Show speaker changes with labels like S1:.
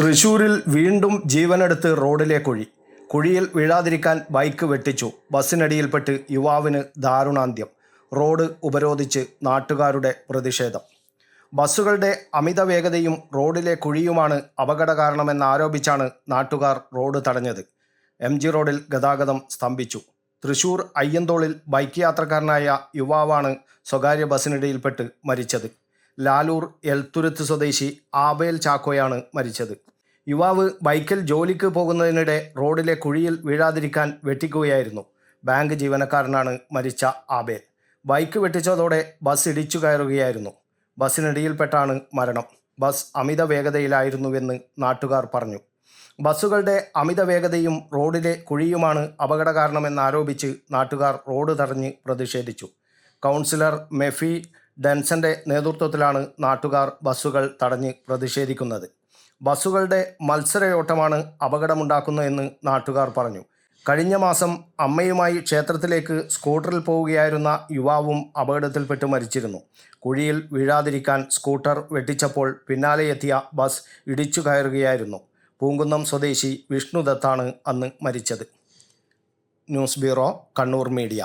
S1: തൃശൂരിൽ വീണ്ടും ജീവനെടുത്ത് റോഡിലെ കുഴി. കുഴിയിൽ വീഴാതിരിക്കാൻ ബൈക്ക് വെട്ടിച്ചു. ബസ്സിനടിയിൽപ്പെട്ട് യുവാവിന് ദാരുണാന്ത്യം. റോഡ് ഉപരോധിച്ച് നാട്ടുകാരുടെ പ്രതിഷേധം. ബസ്സുകളുടെ അമിത വേഗതയും റോഡിലെ കുഴിയുമാണ് അപകട കാരണമെന്നാരോപിച്ചാണ് നാട്ടുകാർ റോഡ് തടഞ്ഞത്. എം ജി റോഡിൽ ഗതാഗതം സ്തംഭിച്ചു. തൃശൂർ അയ്യന്തോളിൽ ബൈക്ക് യാത്രക്കാരനായ യുവാവാണ് സ്വകാര്യ ബസ്സിനിടയിൽപ്പെട്ട് മരിച്ചത്. ലാലൂർ എൽത്തുരുത്ത് സ്വദേശി ആബേൽ ചാക്കോയാണ് മരിച്ചത്. യുവാവ് ബൈക്കിൽ ജോലിക്ക് പോകുന്നതിനിടെ റോഡിലെ കുഴിയിൽ വീഴാതിരിക്കാൻ വെട്ടിക്കുകയായിരുന്നു. ബാങ്ക് ജീവനക്കാരനാണ് മരിച്ച ആബേൽ. ബൈക്ക് വെട്ടിച്ചതോടെ ബസ് ഇടിച്ചു കയറുകയായിരുന്നു. ബസ്സിനിടയിൽപ്പെട്ടാണ് മരണം. ബസ് അമിത വേഗതയിലായിരുന്നുവെന്ന് നാട്ടുകാർ പറഞ്ഞു. ബസ്സുകളുടെ അമിത വേഗതയും റോഡിലെ കുഴിയുമാണ് അപകട കാരണമെന്നാരോപിച്ച് നാട്ടുകാർ റോഡ് തടഞ്ഞ് പ്രതിഷേധിച്ചു. കൗൺസിലർ മെഫി ഡെൻസന്റെ നേതൃത്വത്തിലാണ് നാട്ടുകാർ ബസ്സുകൾ തടഞ്ഞ് പ്രതിഷേധിക്കുന്നത്. ബസ്സുകളുടെ മത്സരയോട്ടമാണ് അപകടമുണ്ടാക്കുന്നതെന്ന് നാട്ടുകാർ പറഞ്ഞു. കഴിഞ്ഞ മാസം അമ്മയുമായി ക്ഷേത്രത്തിലേക്ക് സ്കൂട്ടറിൽ പോവുകയായിരുന്ന യുവാവും അപകടത്തിൽപ്പെട്ട് മരിച്ചിരുന്നു. കുഴിയിൽ വീഴാതിരിക്കാൻ സ്കൂട്ടർ വെട്ടിച്ചപ്പോൾ പിന്നാലെ എത്തിയ ബസ് ഇടിച്ചു കയറുകയായിരുന്നു. പൂങ്കുന്നം സ്വദേശി വിഷ്ണുദത്താണ് അന്ന് മരിച്ചത്. News bureau Kannur media.